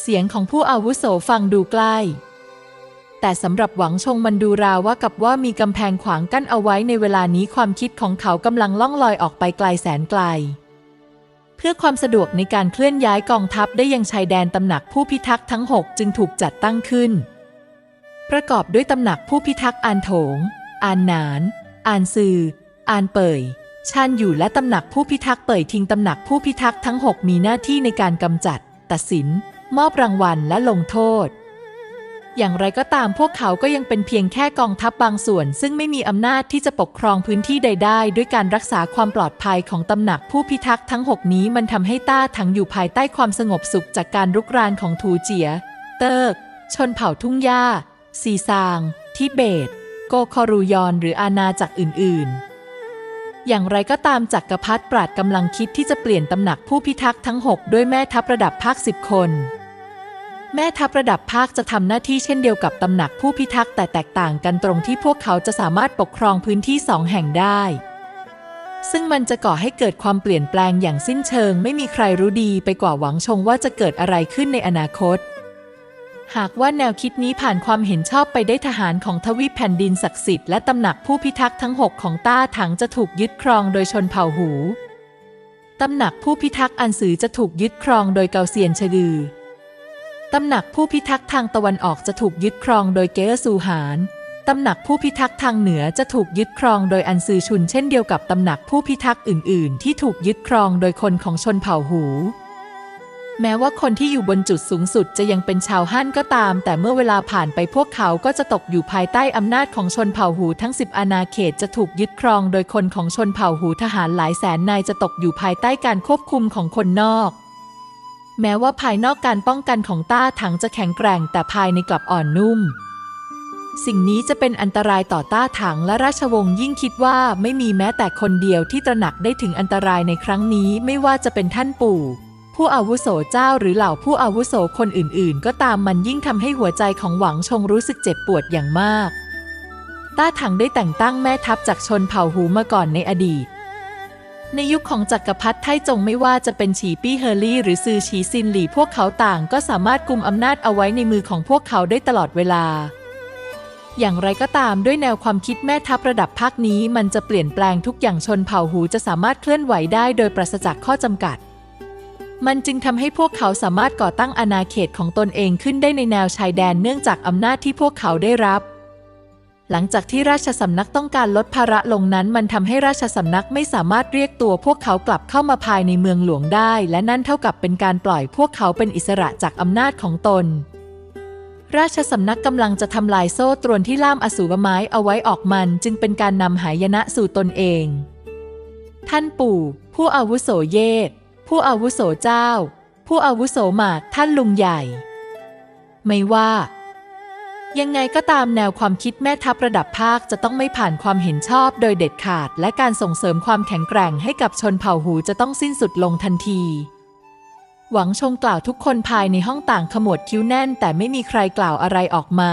เสียงของผู้อาวุโสฟังดูใกล้ แต่สำหรับหวังชงมันดูราวว่ากับว่ามีกำแพงขวางกั้นเอาไว้ในเวลานี้ความคิดของเขากำลังล่องลอยออกไปไกลแสนไกล เพื่อความสะดวกในการเคลื่อนย้ายกองทัพได้ยังชายแดนตำหนักผู้พิทักษ์ทั้ง 6 จึงถูกจัดตั้งขึ้น ประกอบด้วยตำหนักผู้พิทักษ์อานโถง อานหนาน อานซือ อานเปยชานอยู่และตำหนักผู้พิทักษ์เป่ยทิ้งตำหนักผู้พิทักษ์ทั้ง 6 มีหน้าที่ในการกำจัด ตัดสิน มอบรางวัลและลงโทษ อย่างไรก็ตามพวกเขาก็ยังเป็นเพียงแค่กองทัพบบางส่วน ซึ่งไม่มีอำนาจที่จะปกครองพื้นที่ใดได้ ด้วยการรักษาความปลอดภัยของตำหนักผู้พิทักษ์ทั้ง 6 นี้มันทำให้ต้าถังอยู่ภายใต้ความสงบสุขจากการรุกรานของทูเจีย เติร์ก ชนเผ่าทุ่งหญ้าซีซางทิเบต โกคอรูยอนหรืออาณาจักรอื่น ๆอย่างไรก็ตามจักรพรรดิปราดกำลังคิดที่จะเปลี่ยนตำหนักผู้พิทักษ์ทั้ง 6 ด้วยแม่ทัพระดับภาคสิบคน แม่ทัพระดับภาคจะทำหน้าที่เช่นเดียวกับตำหนักผู้พิทักษ์แต่แตกต่างกันตรงที่พวกเขาจะสามารถปกครองพื้นที่สองแห่งได้ ซึ่งมันจะก่อให้เกิดความเปลี่ยนแปลงอย่างสิ้นเชิง ไม่มีใครรู้ดีไปกว่าหวังชงว่าจะเกิดอะไรขึ้นในอนาคต หากว่าแนวคิดนี้ผ่านความเห็นชอบไปได้ทหารของทวีปแผ่นดินศักดิ์สิทธิ์และตำหนักผู้พิทักษ์ทั้ง 6 ของต้าถังจะถูกยึดครองโดยชนเผ่าหูตำหนักผู้พิทักษ์อันสือจะถูกยึดครองโดยเกาเซียนชะดือ ตำหนักผู้พิทักษ์ทางตะวันออกจะถูกยึดครองโดยเกอซูหาน ตำหนักผู้พิทักษ์ทางเหนือจะถูกยึดครองโดยอันซือชุนเช่นเดียวกับตำหนักผู้พิทักษ์อื่น ๆ ที่ถูกยึดครองโดยคนของชนเผ่าหู แม้ว่าคนที่อยู่บนจุดสูงสุดจะยังเป็นชาวฮั่นก็ตาม แต่เมื่อเวลาผ่านไปพวกเขาก็จะตกอยู่ภายใต้อำนาจของชนเผ่าหูทั้ง 10 อาณาเขตจะถูกยึดครองโดยคนของชนเผ่าหูทหารหลายแสนนายจะตกอยู่ภายใต้การควบคุมของคนนอก แม้ว่าภายนอกการป้องกันของต้าถังจะแข็งแกร่งแต่ภายในกลับอ่อนนุ่ม สิ่งนี้จะเป็นอันตรายต่อต้าถังและราชวงศ์ยิ่งคิดว่าไม่มีแม้แต่คนเดียวที่ตระหนักได้ถึงอันตรายในครั้งนี้ไม่ว่าจะเป็นท่านปู่ ผู้อาวุโสเจ้าหรือเหล่าผู้อาวุโสคนอื่น ๆ ก็ตามมันยิ่งทำให้หัวใจของหวังชงรู้สึกเจ็บปวดอย่างมาก ต้าถังได้แต่งตั้งแม่ทัพจากชนเผ่าหูมาก่อนในอดีต ในยุคของจักรพรรดิไทจงไม่ว่าจะเป็นฉีปี้เฮอร์รี่หรือซือฉีซินหลี่พวกเขาต่างก็สามารถกุมอำนาจเอาไว้ในมือของพวกเขาได้ตลอดเวลา อย่างไรก็ตามด้วยแนวความคิดแม่ทัพระดับภาคนี้มันจะเปลี่ยนแปลงทุกอย่างชนเผ่าหูจะสามารถเคลื่อนไหวได้โดยปราศจากข้อจำกัด มันจึงทำให้พวกเขาสามารถก่อตั้งอาณาเขตของตนเองขึ้นได้ในแนวชายแดนเนื่องจากอำนาจที่พวกเขาได้รับ หลังจากที่ราชสำนักต้องการลดภาระลงนั้น มันทำให้ราชสำนักไม่สามารถเรียกตัวพวกเขากลับเข้ามาภายในเมืองหลวงได้ และนั่นเท่ากับเป็นการปล่อยพวกเขาเป็นอิสระจากอำนาจของตน ราชสำนักกำลังจะทำลายโซ่ตรวนที่ล่ามอสูรไม้เอาไว้ออกมัน จึงเป็นการนำหายนะสู่ตนเอง ท่านปู่ ผู้อาวุโสเยศผู้อาวุโสเจ้า ผู้อาวุโสหมากท่านลุงใหญ่ ไม่ว่า ยังไงก็ตามแนวความคิดแม่ทัพระดับภาคจะต้องไม่ผ่านความเห็นชอบโดยเด็ดขาด และการส่งเสริมความแข็งแกร่งให้กับชนเผ่าหูจะต้องสิ้นสุดลงทันที หวังชงกล่าวทุกคนภายในห้องต่างขมวดคิ้วแน่น แต่ไม่มีใครกล่าวอะไรออกมา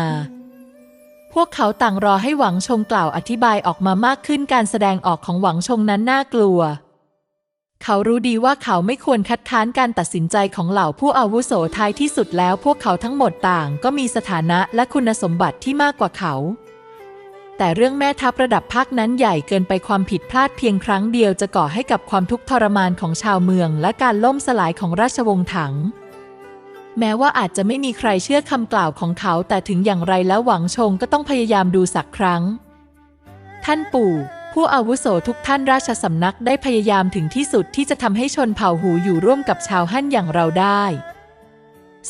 พวกเขาต่างรอให้หวังชงกล่าวอธิบายออกมามากขึ้นการแสดงออกของหวังชงนั้นน่ากลัว เขารู้ดีว่าเขาไม่ควรคัดค้านการตัดสินใจของเหล่าผู้อาวุโสท้ายที่สุดแล้วพวกเขาทั้งหมดต่างก็มีสถานะและคุณสมบัติที่มากกว่าเขา แต่เรื่องแม่ทัพระดับภาคนั้นใหญ่เกินไปความผิดพลาดเพียงครั้งเดียวจะก่อให้กับความทุกข์ทรมานของชาวเมือง และการล่มสลายของราชวงศ์ถัง แม้ว่าอาจจะไม่มีใครเชื่อคำกล่าวของเขา แต่ถึงอย่างไรแล้วหวังชงก็ต้องพยายามดูสักครั้ง ท่านปู่ ผู้อาวุโสทุกท่านราชสำนักได้พยายามถึงที่สุดที่จะทำให้ชนเผ่าหูอยู่ร่วมกับชาวฮั่นอย่างเราได้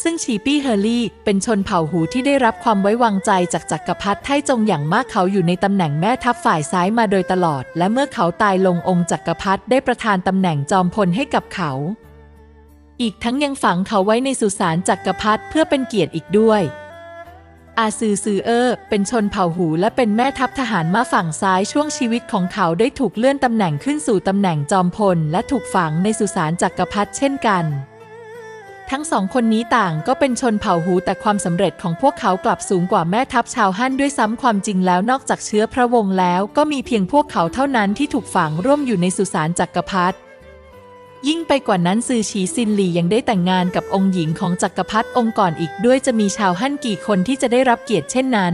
ซึ่งชีปี้เฮอร์รี่เป็นชนเผ่าหูที่ได้รับความไว้วางใจจากจักรพรรดิไทจงอย่างมากเขาอยู่ในตำแหน่งแม่ทัพฝ่ายซ้ายมาโดยตลอด และเมื่อเขาตายลงองค์จักรพรรดิได้ประทานตำแหน่งจอมพลให้กับเขา อีกทั้งยังฝังเขาไว้ในสุสานจักรพรรดิเพื่อเป็นเกียรติอีกด้วย อาซือซือเออเป็นชนเผ่าหูและเป็นแม่ทัพทหารมาฝั่งซ้ายช่วงชีวิตของเขาได้ถูกเลื่อนตำแหน่งขึ้นสู่ตำแหน่งจอมพล และถูกฝังในสุสานจักรพรรดิเช่นกัน ทั้งสองคนนี้ต่างก็เป็นชนเผ่าหูแต่ความสำเร็จของพวกเขากลับสูงกว่าแม่ทัพชาวฮั่นด้วยซ้ำความจริงแล้วนอกจากเชื้อพระวงศ์แล้ว ก็มีเพียงพวกเขาเท่านั้นที่ถูกฝังร่วมอยู่ในสุสานจักรพรรดิ ยิ่งไปกว่านั้นซือฉีซินหลี่ยังได้แต่งงานกับองค์หญิงของจักรพรรดิองค์ก่อนอีกด้วยจะมีชาวฮั่นกี่คนที่จะได้รับเกียรติเช่นนั้น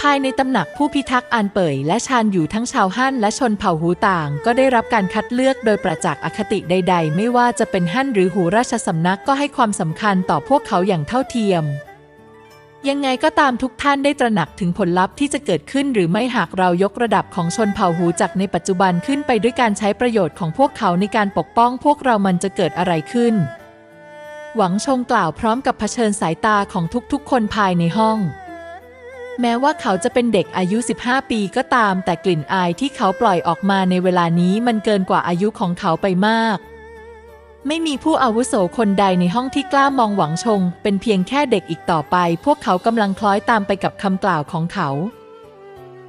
ภายในตำหนักผู้พิทักษ์อานเป่ยและชานอยู่ทั้งชาวฮั่นและชนเผ่าหูต่าง ก็ได้รับการคัดเลือกโดยประจักษ์อคติใด ๆ ไม่ว่าจะเป็นฮั่นหรือหูราชสำนักก็ให้ความสำคัญต่อพวกเขาอย่างเท่าเทียม ยังไงก็ตามทุกท่านได้ตระหนักถึงผลลัพธ์ที่จะเกิดขึ้นหรือไม่หากเรายกระดับของชนเผ่าหูจากในปัจจุบันขึ้นไปด้วยการใช้ประโยชน์ของพวกเขาในการปกป้องพวกเรามันจะเกิดอะไรขึ้น หวังชงกล่าวพร้อมกับเผชิญสายตาของทุกๆ คนภายในห้อง แม้ว่าเขาจะเป็นเด็กอายุ 15 ปีก็ตาม แต่กลิ่นอายที่เขาปล่อยออกมาในเวลานี้มันเกินกว่าอายุของเขาไปมาก ไม่มีผู้อาวุโสคนใดในห้องที่กล้ามองหวังชง เป็นเพียงแค่เด็กอีกต่อไป พวกเขากำลังคล้อยตามไปกับคำกล่าวของเขา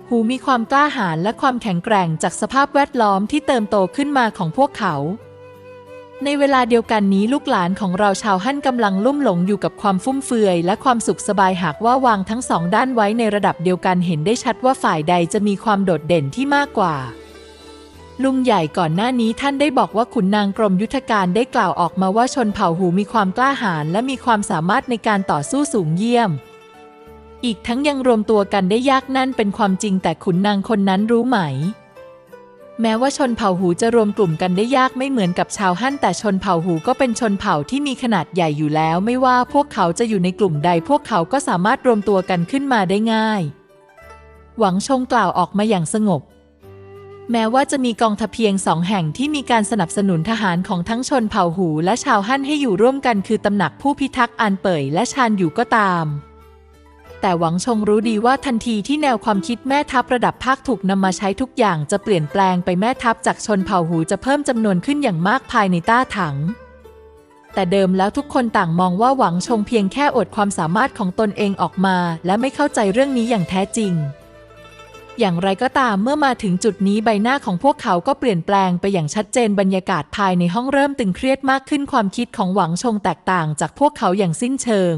หูมีความกล้าหาญและความแข็งแกร่งจากสภาพแวดล้อมที่เติมโตขึ้นมาของพวกเขา ในเวลาเดียวกันนี้ลูกหลานของเราชาวฮั่นกำลังลุ่มหลงอยู่กับความฟุ่มเฟือย และความสุขสบายหากว่าวางทั้งสองด้านไว้ในระดับเดียวกันเห็นได้ชัดว่าฝ่ายใดจะมีความโดดเด่นที่มากกว่า ลุงใหญ่ก่อนหน้านี้ท่านได้บอกว่าขุนนางกรมยุทธการได้กล่าวออกมาว่าชนเผ่าหูมีความกล้าหาญและมีความสามารถในการต่อสู้สูงเยี่ยม อีกทั้งยังรวมตัวกันได้ยากนั่นเป็นความจริงแต่ขุนนางคนนั้นรู้ไหม แม้ว่าชนเผ่าหูจะรวมกลุ่มกันได้ยากไม่เหมือนกับชาวฮั่นแต่ชนเผ่าหูก็เป็นชนเผ่าที่มีขนาดใหญ่อยู่แล้ว ไม่ว่าพวกเขาจะอยู่ในกลุ่มใด พวกเขาก็สามารถรวมตัวกันขึ้นมาได้ง่าย หวังชงกล่าวออกมาอย่างสงบ แม้ว่าจะมีกองทัพเพียงสองแห่งที่มีการสนับสนุนทหารของทั้งชนเผ่าหูและชาวฮั่นให้อยู่ร่วมกันคือตำหนักผู้พิทักษ์อานเป่ยและชานอยู่ก็ตาม แต่หวังชงรู้ดีว่าทันทีที่แนวความคิดแม่ทัพระดับภาคถูกนำมาใช้ทุกอย่างจะเปลี่ยนแปลงไปแม่ทัพจากชนเผ่าหูจะเพิ่มจำนวนขึ้นอย่างมากภายในต้าถังแต่เดิมแล้วทุกคนต่างมองว่าหวังชงเพียงแค่อดความสามารถของตนเองออกมา และไม่เข้าใจเรื่องนี้อย่างแท้จริง อย่างไรก็ตามเมื่อมาถึงจุดนี้ใบหน้าของพวกเขาก็เปลี่ยนแปลงไปอย่างชัดเจนบรรยากาศภายในห้องเริ่มตึงเครียดมากขึ้นความคิดของหวังชงแตกต่างจากพวกเขาอย่างสิ้นเชิง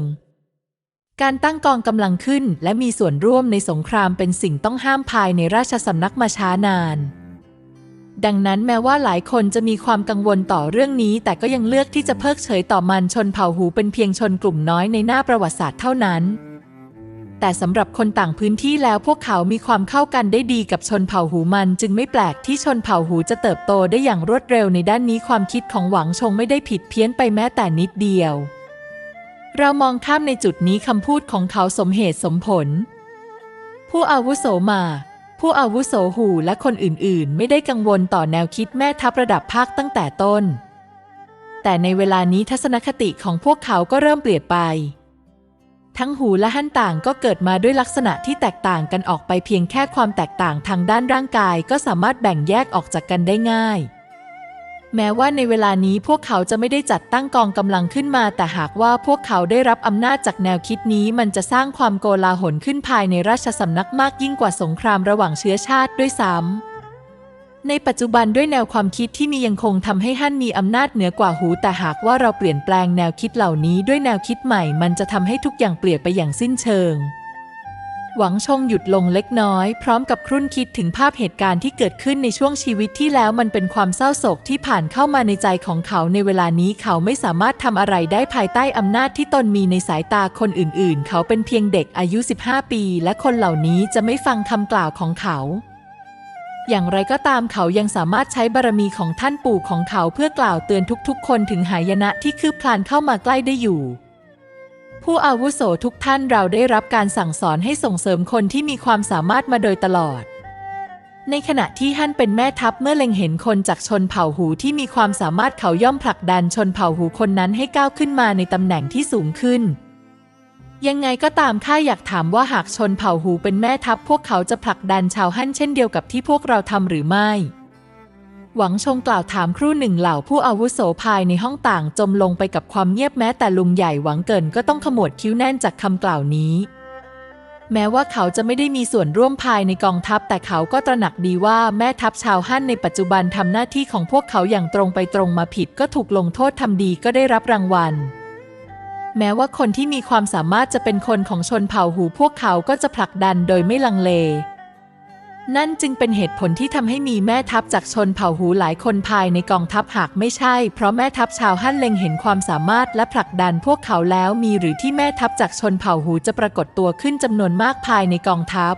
การตั้งกองกำลังขึ้นและมีส่วนร่วมในสงครามเป็นสิ่งต้องห้ามภายในราชสำนักมาช้านานดังนั้นแม้ว่าหลายคนจะมีความกังวลต่อเรื่องนี้ แต่ก็ยังเลือกที่จะเพิกเฉยต่อมันชนเผ่าหูเป็นเพียงชนกลุ่มน้อยในหน้าประวัติศาสตร์เท่านั้น แต่สำหรับคนต่างพื้นที่แล้วพวกเขามีความเข้ากันได้ดีกับชนเผ่าหูมัน จึงไม่แปลกที่ชนเผ่าหูจะเติบโตได้อย่างรวดเร็วในด้านนี้ความคิดของหวังชงไม่ได้ผิดเพี้ยนไปแม้แต่นิดเดียว เรามองข้ามในจุดนี้คำพูดของเขาสมเหตุสมผล ผู้อาวุโสมา ผู้อาวุโสหูและคนอื่นๆ ไม่ได้กังวลต่อแนวคิดแม่ทัพระดับภาคตั้งแต่ต้น แต่ในเวลานี้ทัศนคติของพวกเขาก็เริ่มเปลี่ยนไป ทั้งหูและหั่นต่างก็เกิดมาด้วยลักษณะที่แตกต่างกันออกไปเพียงแค่ความแตกต่างทางด้านร่างกายก็สามารถแบ่งแยกออกจากกันได้ง่าย แม้ว่าในเวลานี้พวกเขาจะไม่ได้จัดตั้งกองกำลังขึ้นมา แต่หากว่าพวกเขาได้รับอำนาจจากแนวคิดนี้ มันจะสร้างความโกลาหลขึ้นภายในราชสำนักมากยิ่งกว่าสงครามระหว่างเชื้อชาติด้วยซ้ำ ในปัจจุบันด้วยแนวความคิดที่มียังคงทำให้ฮั่นมีอำนาจเหนือกว่าหู แต่หากว่าเราเปลี่ยนแปลงแนวคิดเหล่านี้ด้วยแนวคิดใหม่ มันจะทำให้ทุกอย่างเปลี่ยนไปอย่างสิ้นเชิง หวังชงหยุดลงเล็กน้อย พร้อมกับครุ่นคิดถึงภาพเหตุการณ์ที่เกิดขึ้นในช่วงชีวิตที่แล้วมันเป็นความเศร้าโศกที่ผ่านเข้ามาในใจของเขาในเวลานี้เขาไม่สามารถทำอะไรได้ภายใต้อำนาจที่ตนมีในสายตาคนอื่น ๆ เขาเป็นเพียงเด็กอายุ 15 ปี และคนเหล่านี้จะไม่ฟังคำกล่าวของเขา อย่างไรก็ตามเขายังสามารถใช้บารมีของท่านปู่ของเขาเพื่อกล่าวเตือนทุกๆ คนถึงหายนะที่คืบคลานเข้ามาใกล้ได้อยู่ ผู้อาวุโสทุกท่านเราได้รับการสั่งสอนให้ส่งเสริมคนที่มีความสามารถมาโดยตลอด ในขณะที่ฮั่นเป็นแม่ทัพเมื่อเล็งเห็นคนจากชนเผ่าหูที่มีความสามารถเขาย่อมผลักดันชนเผ่าหูคนนั้นให้ก้าวขึ้นมาในตำแหน่งที่สูงขึ้น ยังไงก็ตามข้าอยากถามว่าหากชนเผ่าหูเป็นแม่ทัพพวกเขาจะผลักดันชาวฮั่นเช่นเดียวกับที่พวกเราทำหรือไม่ หวังชงกล่าวถามครู่หนึ่งเหล่าผู้อาวุโสภายในห้องต่างจมลงไปกับความเงียบแม้แต่ลุงใหญ่หวังเกินก็ต้องขมวดคิ้วแน่นจากคำกล่าวนี้ แม้ว่าเขาจะไม่ได้มีส่วนร่วมภายในกองทัพ แต่เขาก็ตระหนักดีว่าแม่ทัพชาวฮั่นในปัจจุบันทำหน้าที่ของพวกเขาอย่างตรงไปตรงมาผิดก็ถูกลงโทษทำดีก็ได้รับรางวัล แม้ว่าคนที่มีความสามารถจะเป็นคนของชนเผ่าหูพวกเขาก็จะผลักดันโดยไม่ลังเล นั่นจึงเป็นเหตุผลที่ทำให้มีแม่ทัพจากชนเผ่าหูหลายคนภายในกองทัพหากไม่ใช่ เพราะแม่ทัพชาวฮั่นเล็งเห็นความสามารถและผลักดันพวกเขาแล้วมีหรือที่แม่ทัพจากชนเผ่าหูจะปรากฏตัวขึ้นจำนวนมากภายในกองทัพ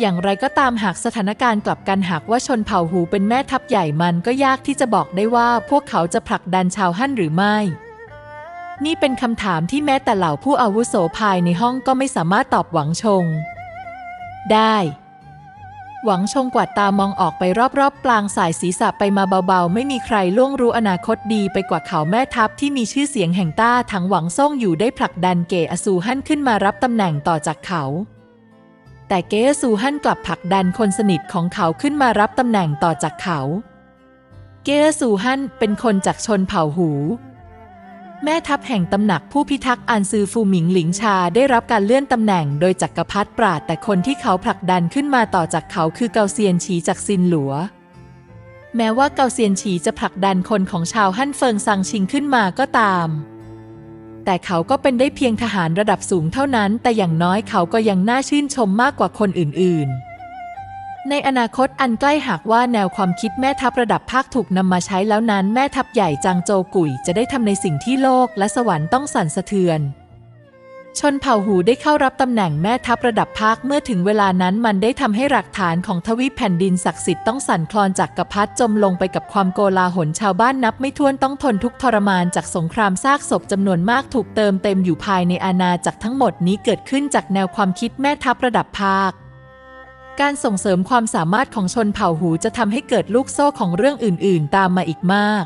อย่างไรก็ตามหากสถานการณ์กลับกันหากว่าชนเผ่าหูเป็นแม่ทัพใหญ่มันก็ยากที่จะบอกได้ว่าพวกเขาจะผลักดันชาวฮั่นหรือไม่ นี่เป็นคำถามที่แม้แต่เหล่าผู้อาวุโสภายในห้องก็ไม่สามารถตอบหวังชง ได้ หวังชงกวาดตามองออกไปรอบๆปลางสายศีรษะไปมาเบาๆ ไม่มีใครล่วงรู้อนาคตดีไปกว่าเขาแม่ทัพที่มีชื่อเสียงแห่งต้าทั้งหวังซ่งอยู่ได้ผลักดันเกอซูฮั่นขึ้นมารับตำแหน่งต่อจากเขา แต่เกอซูฮั่นกลับผลักดันคนสนิทของเขาขึ้นมารับตำแหน่งต่อจากเขา เกอซูฮั่นเป็นคนจากชนเผ่าหู แม่ทัพแห่งตำหนักผู้พิทักษ์อันซือฟูหมิงหลิงชาได้รับการเลื่อนตำแหน่งโดยจักรพรรดิปราดแต่คนที่เขาผลักดันขึ้นมาต่อจากเขาคือเกาเซียนฉีจากซินหลัว แม้ว่าเกาเซียนฉีจะผลักดันคนของชาวฮั่นเฟิงซังชิงขึ้นมาก็ตาม แต่เขาก็เป็นได้เพียงทหารระดับสูงเท่านั้น แต่อย่างน้อยเขาก็ยังน่าชื่นชมมากกว่าคนอื่นๆ ในอนาคตอันใกล้หากว่าแนวความคิดแม่ทัพระดับภาคถูกนำมาใช้แล้วนั้นแม่ทัพใหญ่จางโจกุยจะได้ทำในสิ่งที่โลกและสวรรค์ต้องสั่นสะเทือน ชนเผ่าหูได้เข้ารับตำแหน่งแม่ทัพระดับภาคเมื่อถึงเวลานั้นมันได้ทำให้หลักฐานของทวีปแผ่นดินศักดิ์สิทธิ์ต้องสั่นคลอนจากกระพัดจมลงไปกับความโกลาหลชาวบ้านนับไม่ถ้วนต้องทนทุกทรมานจากสงครามซากศพจำนวนมากถูกเติมเต็มอยู่ภายในอาณาจักรทั้งหมดนี้เกิดขึ้นจากแนวความคิดแม่ทัพระดับภาค การส่งเสริมความสามารถของชนเผ่าหูจะทำให้เกิดลูกโซ่ของเรื่องอื่น ๆ ตามมาอีกมาก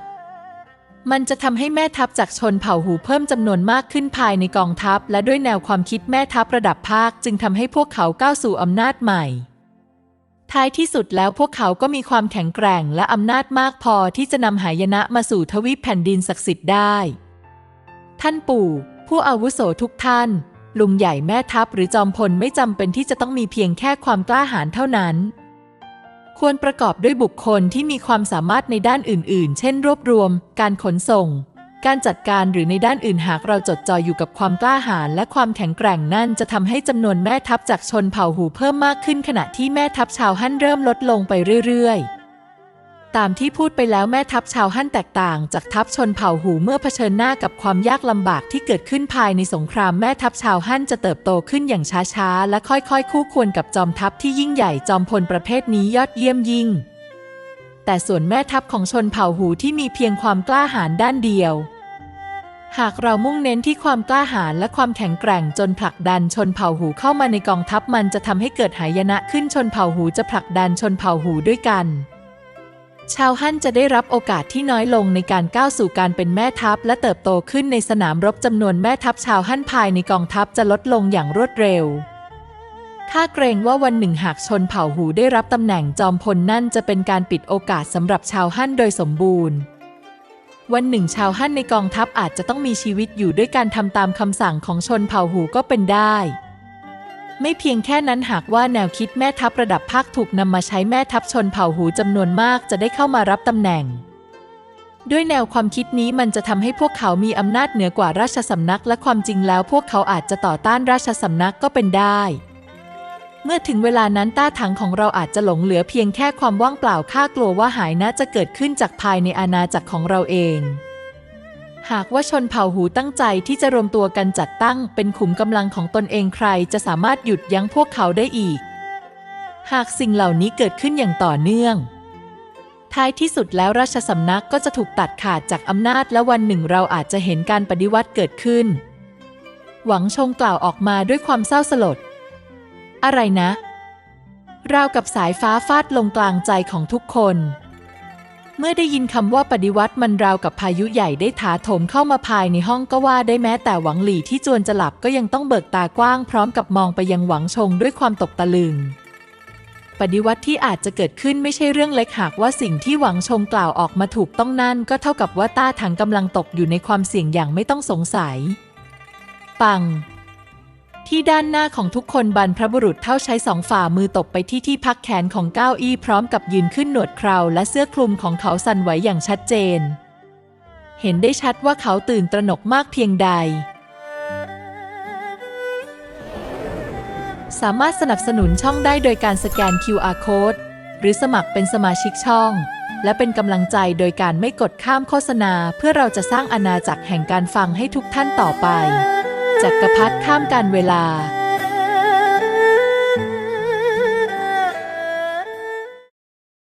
มันจะทำให้แม่ทัพจากชนเผ่าหูเพิ่มจำนวนมากขึ้นภายในกองทัพ และด้วยแนวความคิดแม่ทัพระดับภาค จึงทำให้พวกเขาก้าวสู่อำนาจใหม่ ท้ายที่สุดแล้วพวกเขาก็มีความแข็งแกร่งและอำนาจมากพอที่จะนำหายนะมาสู่ทวีปแผ่นดินศักดิ์สิทธิ์ได้ ท่านปู่ ผู้อาวุโสทุกท่าน ลุงใหญ่แม่ทัพหรือจอมพลไม่จำเป็นที่จะต้องมีเพียงแค่ความกล้าหาญเท่านั้น ควรประกอบด้วยบุคคลที่มีความสามารถในด้านอื่น ๆ เช่น รวบรวม การขนส่ง การจัดการหรือในด้านอื่นหากเราจดจ่ออยู่กับความกล้าหาญและความแข็งแกร่งนั่นจะทำให้จำนวนแม่ทัพจากชนเผ่าหูเพิ่มมากขึ้นขณะที่แม่ทัพชาวฮั่นเริ่มลดลงไปเรื่อย ๆ ตามที่พูดไปแล้วแม่ทัพชาวฮั่นแตกต่างจากทัพชนเผ่าหูเมื่อเผชิญหน้ากับความยากลำบากที่เกิดขึ้นภายในสงครามแม่ทัพชาวฮั่นจะเติบโตขึ้นอย่างช้าๆ และค่อยๆ คู่ควรกับจอมทัพที่ยิ่งใหญ่จอมพลประเภทนี้ยอดเยี่ยมยิ่ง แต่ส่วนแม่ทัพของชนเผ่าหูที่มีเพียงความกล้าหาญด้านเดียว หากเรามุ่งเน้นที่ความกล้าหาญและความแข็งแกร่งจนผลักดันชนเผ่าหูเข้ามาในกองทัพมันจะทำให้เกิดหายนะขึ้นชนเผ่าหูจะผลักดันชนเผ่าหูด้วยกัน ชาวฮั่นจะได้รับโอกาสที่น้อยลงในการก้าวสู่การเป็นแม่ทัพ และเติบโตขึ้นในสนามรบจำนวนแม่ทัพชาวฮั่นภายในกองทัพจะลดลงอย่างรวดเร็วข้าเกรงว่าวันหนึ่งหากชนเผ่าหูได้รับตำแหน่งจอมพลนั่นจะเป็นการปิดโอกาสสำหรับชาวฮั่นโดยสมบูรณ์ วันหนึ่งชาวฮั่นในกองทัพอาจจะต้องมีชีวิตอยู่ด้วยการทำตามคำสั่งของชนเผ่าหูก็เป็นได้ ไม่เพียงแค่นั้นหากว่าแนวคิดแม่ทัพระดับภาคถูกนำมาใช้แม่ทัพชนเผ่าหูจำนวนมากจะได้เข้ามารับตำแหน่ง ด้วยแนวความคิดนี้มันจะทำให้พวกเขามีอำนาจเหนือกว่าราชสำนัก และความจริงแล้วพวกเขาอาจจะต่อต้านราชสำนักก็เป็นได้ เมื่อถึงเวลานั้นต้าถังของเราอาจจะหลงเหลือเพียงแค่ความว่างเปล่าข้ากลัวว่าหายนะจะเกิดขึ้นจากภายในอาณาจักรของเราเอง หากว่าชนเผ่าหูตั้งใจที่จะรวมตัวกันจัดตั้งเป็นขุมกำลังของตนเองใครจะสามารถหยุดยั้งพวกเขาได้อีก หากสิ่งเหล่านี้เกิดขึ้นอย่างต่อเนื่อง ท้ายที่สุดแล้วราชสำนักก็จะถูกตัดขาดจากอำนาจและวันหนึ่งเราอาจจะเห็นการปฏิวัติเกิดขึ้น หวังชงกล่าวออกมาด้วยความเศร้าสลด อะไรนะ ราวกับสายฟ้าฟาดลงกลางใจของทุกคน เมื่อได้ยินคำว่าปฏิวัติมันราวกับพายุใหญ่ได้ถาโถมเข้ามาภายในห้องก็ว่าได้แม้แต่หวังหลี่ที่จวนจะหลับก็ยังต้องเบิกตากว้างพร้อมกับมองไปยังหวังชงด้วยความตกตะลึง ปฏิวัติที่อาจจะเกิดขึ้นไม่ใช่เรื่องเล็กหากว่าสิ่งที่หวังชงกล่าวออกมาถูกต้องนั่นก็เท่ากับว่าต้าถังกำลังตกอยู่ในความเสี่ยงอย่างไม่ต้องสงสัย ปัง ที่ด้านหน้าของทุกคนบรรพบุรุษเท่าใช้สองฝ่ามือตบไปที่ที่พักแขนของเก้าอี้พร้อมกับยืนขึ้นหนวดเคราและเสื้อคลุมของเขาสั่นไหวอย่างชัดเจน เห็นได้ชัดว่าเขาตื่นตระหนกมากเพียงใด สามารถสนับสนุนช่องได้โดยการสแกน QR Code หรือสมัครเป็นสมาชิกช่อง และเป็นกำลังใจโดยการไม่กดข้ามโฆษณา เพื่อเราจะสร้างอาณาจักรแห่งการฟังให้ทุกท่านต่อไป จักรพรรดิข้ามการเวลา